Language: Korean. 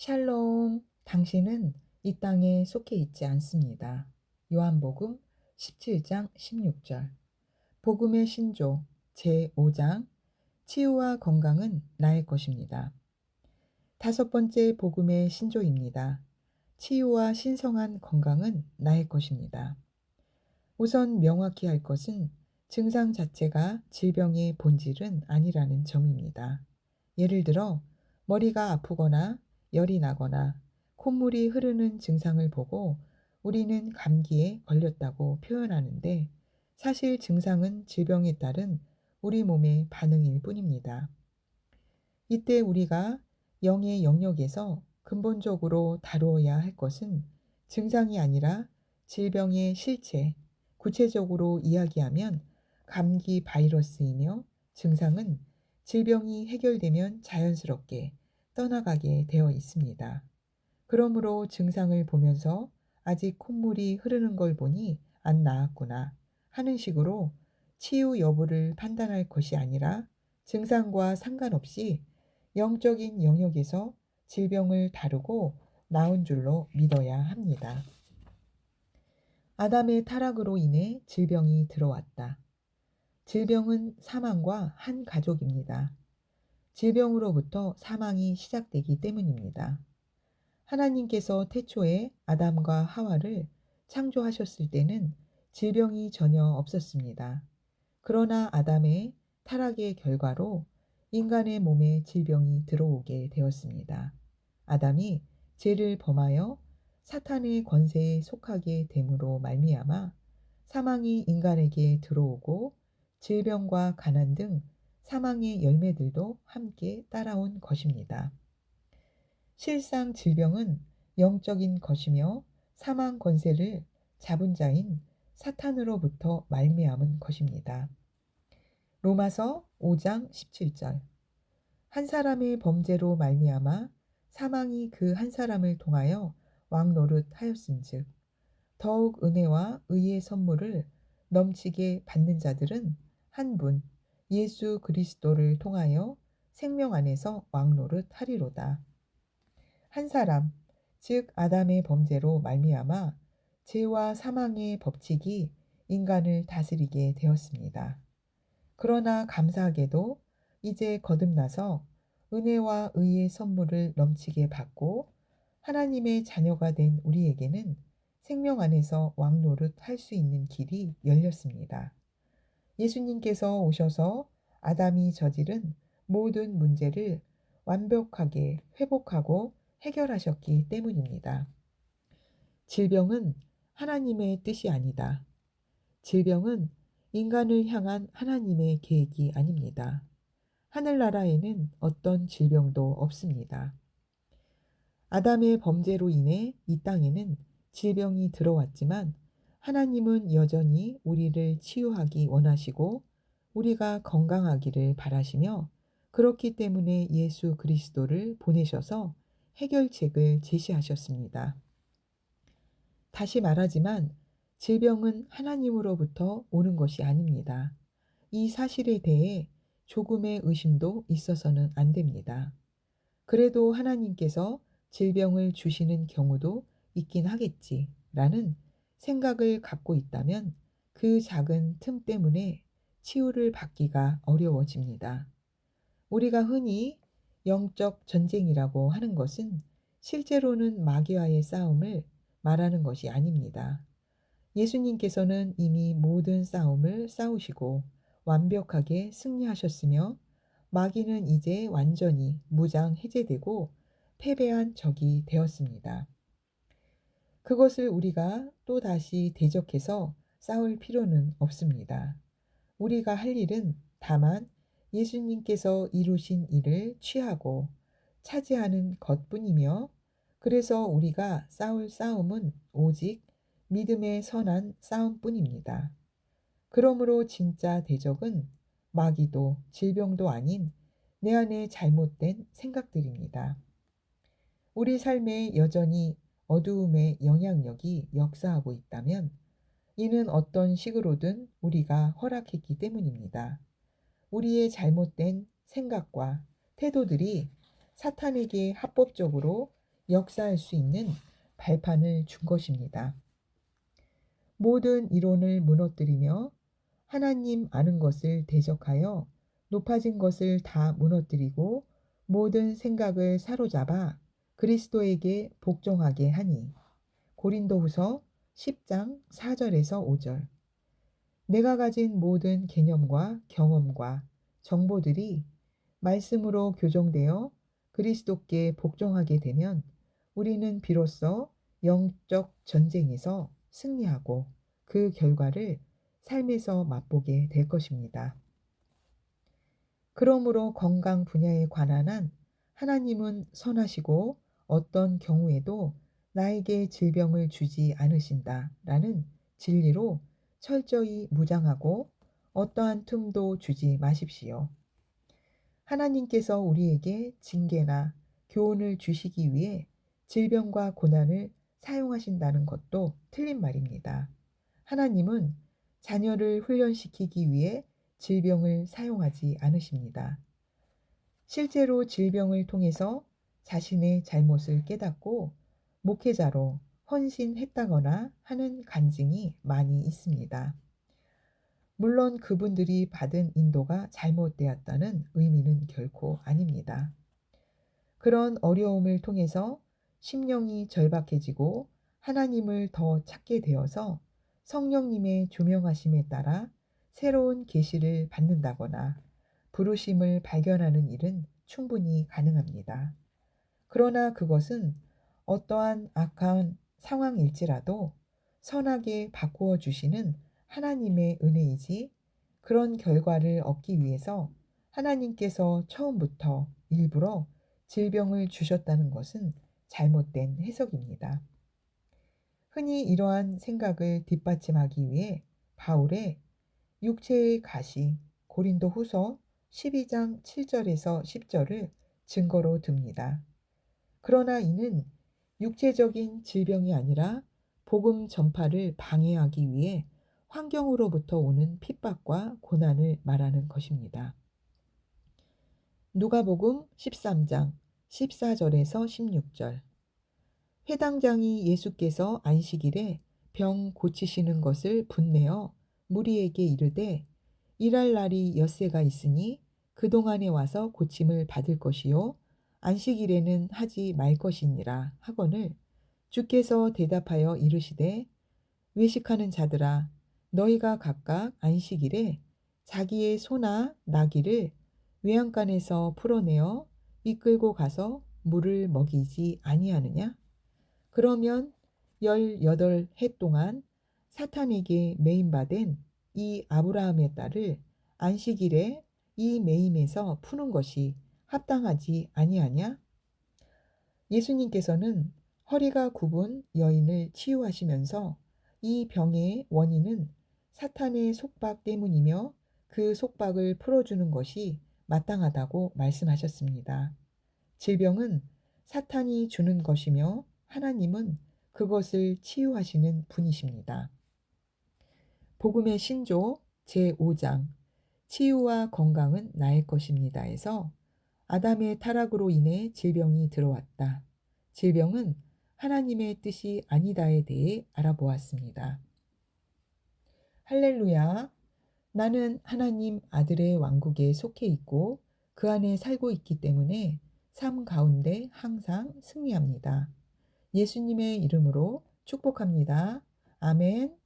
샬롬, 당신은 이 땅에 속해 있지 않습니다. 요한복음 17장 16절. 복음의 신조 제5장 치유와 건강은 나의 것입니다. 다섯 번째 복음의 신조입니다. 치유와 신성한 건강은 나의 것입니다. 우선 명확히 할 것은 증상 자체가 질병의 본질은 아니라는 점입니다. 예를 들어 머리가 아프거나 열이 나거나 콧물이 흐르는 증상을 보고 우리는 감기에 걸렸다고 표현하는데 사실 증상은 질병에 따른 우리 몸의 반응일 뿐입니다. 이때 우리가 영의 영역에서 근본적으로 다루어야 할 것은 증상이 아니라 질병의 실체, 구체적으로 이야기하면 감기 바이러스이며 증상은 질병이 해결되면 자연스럽게 떠나가게 되어 있습니다. 그러므로 증상을 보면서 아직 콧물이 흐르는 걸 보니 안 나았구나 하는 식으로 치유 여부를 판단할 것이 아니라 증상과 상관없이 영적인 영역에서 질병을 다루고 나온 줄로 믿어야 합니다. 아담의 타락으로 인해 질병이 들어왔다. 질병은 사망과 한 가족입니다. 질병으로부터 사망이 시작되기 때문입니다. 하나님께서 태초에 아담과 하와를 창조하셨을 때는 질병이 전혀 없었습니다. 그러나 아담의 타락의 결과로 인간의 몸에 질병이 들어오게 되었습니다. 아담이 죄를 범하여 사탄의 권세에 속하게 됨으로 말미암아 사망이 인간에게 들어오고 질병과 가난 등 사망의 열매들도 함께 따라온 것입니다. 실상 질병은 영적인 것이며 사망 권세를 잡은 자인 사탄으로부터 말미암은 것입니다. 로마서 5장 17절 한 사람의 범죄로 말미암아 사망이 그 한 사람을 통하여 왕 노릇 하였은즉 더욱 은혜와 의의 선물을 넘치게 받는 자들은 한 분 예수 그리스도를 통하여 생명 안에서 왕노릇 하리로다. 한 사람, 즉 아담의 범죄로 말미암아 죄와 사망의 법칙이 인간을 다스리게 되었습니다. 그러나 감사하게도 이제 거듭나서 은혜와 의의 선물을 넘치게 받고 하나님의 자녀가 된 우리에게는 생명 안에서 왕노릇 할 수 있는 길이 열렸습니다. 예수님께서 오셔서 아담이 저지른 모든 문제를 완벽하게 회복하고 해결하셨기 때문입니다. 질병은 하나님의 뜻이 아니다. 질병은 인간을 향한 하나님의 계획이 아닙니다. 하늘나라에는 어떤 질병도 없습니다. 아담의 범죄로 인해 이 땅에는 질병이 들어왔지만 하나님은 여전히 우리를 치유하기 원하시고 우리가 건강하기를 바라시며 그렇기 때문에 예수 그리스도를 보내셔서 해결책을 제시하셨습니다. 다시 말하지만 질병은 하나님으로부터 오는 것이 아닙니다. 이 사실에 대해 조금의 의심도 있어서는 안 됩니다. 그래도 하나님께서 질병을 주시는 경우도 있긴 하겠지 라는 생각을 갖고 있다면 그 작은 틈 때문에 치유를 받기가 어려워집니다. 우리가 흔히 영적 전쟁이라고 하는 것은 실제로는 마귀와의 싸움을 말하는 것이 아닙니다. 예수님께서는 이미 모든 싸움을 싸우시고 완벽하게 승리하셨으며 마귀는 이제 완전히 무장 해제되고 패배한 적이 되었습니다. 그것을 우리가 또 다시 대적해서 싸울 필요는 없습니다. 우리가 할 일은 다만 예수님께서 이루신 일을 취하고 차지하는 것뿐이며 그래서 우리가 싸울 싸움은 오직 믿음의 선한 싸움뿐입니다. 그러므로 진짜 대적은 마귀도 질병도 아닌 내 안에 잘못된 생각들입니다. 우리 삶에 여전히 어두움의 영향력이 역사하고 있다면 이는 어떤 식으로든 우리가 허락했기 때문입니다. 우리의 잘못된 생각과 태도들이 사탄에게 합법적으로 역사할 수 있는 발판을 준 것입니다. 모든 이론을 무너뜨리며 하나님 아는 것을 대적하여 높아진 것을 다 무너뜨리고 모든 생각을 사로잡아 그리스도에게 복종하게 하니 고린도후서 10장 4절에서 5절 내가 가진 모든 개념과 경험과 정보들이 말씀으로 교정되어 그리스도께 복종하게 되면 우리는 비로소 영적 전쟁에서 승리하고 그 결과를 삶에서 맛보게 될 것입니다. 그러므로 건강 분야에 관한 한 하나님은 선하시고 어떤 경우에도 나에게 질병을 주지 않으신다 라는 진리로 철저히 무장하고 어떠한 틈도 주지 마십시오. 하나님께서 우리에게 징계나 교훈을 주시기 위해 질병과 고난을 사용하신다는 것도 틀린 말입니다. 하나님은 자녀를 훈련시키기 위해 질병을 사용하지 않으십니다. 실제로 질병을 통해서 자신의 잘못을 깨닫고 목회자로 헌신했다거나 하는 간증이 많이 있습니다. 물론 그분들이 받은 인도가 잘못되었다는 의미는 결코 아닙니다. 그런 어려움을 통해서 심령이 절박해지고 하나님을 더 찾게 되어서 성령님의 조명하심에 따라 새로운 계시를 받는다거나 부르심을 발견하는 일은 충분히 가능합니다. 그러나 그것은 어떠한 악한 상황일지라도 선하게 바꾸어 주시는 하나님의 은혜이지 그런 결과를 얻기 위해서 하나님께서 처음부터 일부러 질병을 주셨다는 것은 잘못된 해석입니다. 흔히 이러한 생각을 뒷받침하기 위해 바울의 육체의 가시 고린도 후서 12장 7절에서 10절을 증거로 듭니다. 그러나 이는 육체적인 질병이 아니라 복음 전파를 방해하기 위해 환경으로부터 오는 핍박과 고난을 말하는 것입니다. 누가복음 13장 14절에서 16절 회당장이 예수께서 안식일에 병 고치시는 것을 분내어 무리에게 이르되 일할 날이 엿새가 있으니 그동안에 와서 고침을 받을 것이요 안식일에는 하지 말 것이니라 하거늘 주께서 대답하여 이르시되 외식하는 자들아 너희가 각각 안식일에 자기의 소나 나귀를 외양간에서 풀어내어 이끌고 가서 물을 먹이지 아니하느냐? 그러면 열여덟 해 동안 사탄에게 매임받은 이 아브라함의 딸을 안식일에 이 매임에서 푸는 것이 합당하지 아니하냐? 예수님께서는 허리가 굽은 여인을 치유하시면서 이 병의 원인은 사탄의 속박 때문이며 그 속박을 풀어주는 것이 마땅하다고 말씀하셨습니다. 질병은 사탄이 주는 것이며 하나님은 그것을 치유하시는 분이십니다. 복음의 신조 제5장 치유와 건강은 나의 것입니다에서 아담의 타락으로 인해 질병이 들어왔다. 질병은 하나님의 뜻이 아니다에 대해 알아보았습니다. 할렐루야. 나는 하나님 아들의 왕국에 속해 있고 그 안에 살고 있기 때문에 삶 가운데 항상 승리합니다. 예수님의 이름으로 축복합니다. 아멘.